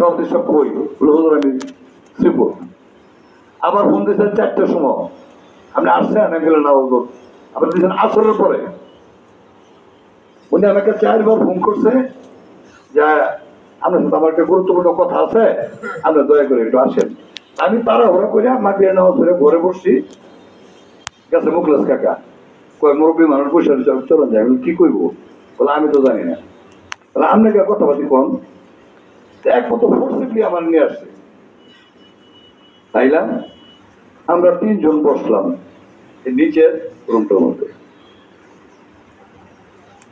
সভাপতি সব হুজুর আমি শ্রীপুর আবার ফোন দিয়েছেন চারটের সময়। আপনি আসছেন, আমি গেলেন না হুজুর আবার দিয়েছেন আসরের পরে। উনি আমাকে চারবার ফোন করছে যে, আপনার সাথে আমার একটা গুরুত্বপূর্ণ কথা আছে, আপনি দয়া করে একটু আসেন। আমি তাড়াহুড়া করে মাগিয়ে নেওয়া ধরে ঘরে বসছি। গেছে মুখলাস কাকা। কয়, মুরব্বী মানুষ আমি চলেন যাই। আমি কি করব বলে, আমি তো জানি না। তাহলে আপনাকে কথাবার্তি কন? আমার তিনজন বসলাম নিচের রুমটার মধ্যে।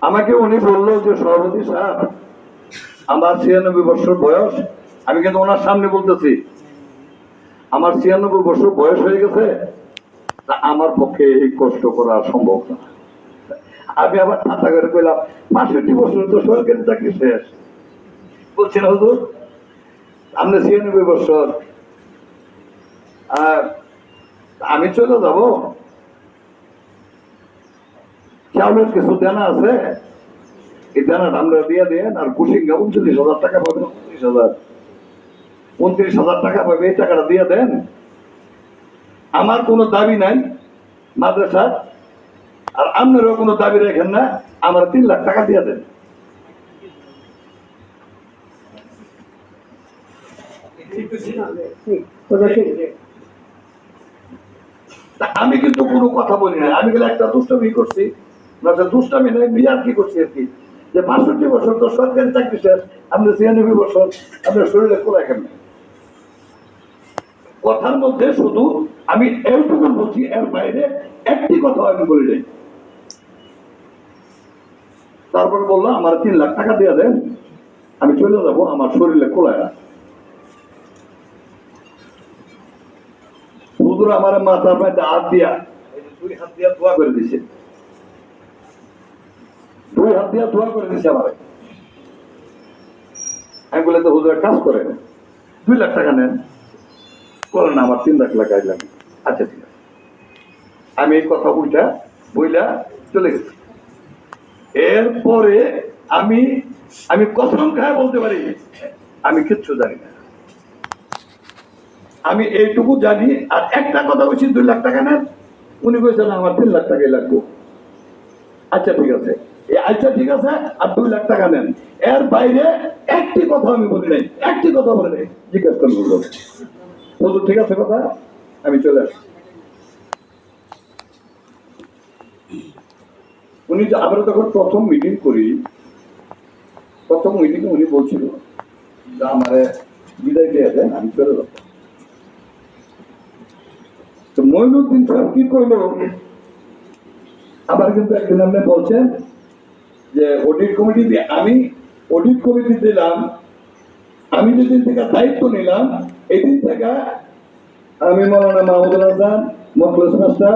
আমাকে উনি বলল যে, সভাপতি সাহেব আমার ছিয়ানব্বই বছর বয়স। আমি কিন্তু ওনার সামনে বলতেছি, আমার ছিয়ানব্বই বছর বয়স হয়ে গেছে, তা আমার পক্ষে এই কষ্ট করা সম্ভব না। আমি আবার করে কইলাম, বাষট্টি বছর তো সরকারি চাকরি শেষ। বলছেন হুজুর? আপনি ছিয়ানব্বই বছর। আর আমি চলে যাব। চাউলের কিছু দেনা আছে? এই দেনাটা আমরা দিয়ে দেন, আর কুসিঙ্গা উনচল্লিশ হাজার টাকা পাবেন উনত্রিশ হাজার। উনত্রিশ হাজার টাকা পাবে, এই টাকাটা দিয়ে দেন। আমার কোনো দাবি নাই মাদ্রাসার। আর আপনারও কোনো দাবি রাখেন না, আমার তিন লাখ টাকা দিয়ে দেন। আমি কিন্তু কোনো কথা বলি না আমি গেলে একটা দুষ্টামি করছি। দুষ্টামি নয় বিয়ার কি করছি আর কি? যে বাষট্টি বছর তো সরকারি চাকরি শেষ, আপনি ছিয়ানব্বই বছর, আপনার শরীরে কোলা কেন কথার মধ্যে শুধু আমি এইটুকু বলছি এর বাইরে একটি কথা আমি বলি নাই। তারপর বলল, আমার তিন লাখ টাকা দিয়ে দেন, আমি চলে যাব, আমার শরীরে কোলায় না হুজুর আমার মাথার মধ্যে হাত দিয়া দুই হাত দিয়া দোয়া করে দিছে। দুই হাত দিয়া দোয়া করে দিছে আমার। আমি বলে, তো হুজুর কাজ করেন। দুই লাখ টাকা নেন। করেন না আমার তিন লাখ টাকা লাগে আচ্ছা ঠিক আছে। আমি এই কথা উল্টা বইলা চলে গেছি। এরপরে আমি আমি কসম খায় বলতে পারি, আমি কিচ্ছু জানি না। আমি এইটুকু জানি, আর একটা কথা বলছি, দুই লাখ টাকা নেন। উনি কইছেন আমার তিন লাখ টাকাই লাগবে। আচ্ছা ঠিক আছে। আচ্ছা ঠিক আছে, আর দুই লাখ টাকা নেন। এর বাইরে একটি কথা আমি বলি নাই, একটি কথা বলে নাই, জিজ্ঞেস করেন বলল বলতো ঠিক আছে কথা? আমি চলে আসি উনি আমরা তখন প্রথম মিটিং করি, প্রথম মিটিং উনি বলছিল যে আমারে বিদায় দিয়ে দেন, আমি চলে যাব তো মইনুদ্দিন সাহেব কি কইল? আবার কিন্তু একদিন আপনি বলছেন যে, অডিট কমিটি আমি অডিট কমিটি দিলাম, আমি যেদিন থেকে দায়িত্ব নিলাম, এদিন থেকে আমি মৌলানা মাহমুদুল হাসান মখলুস মাস্টার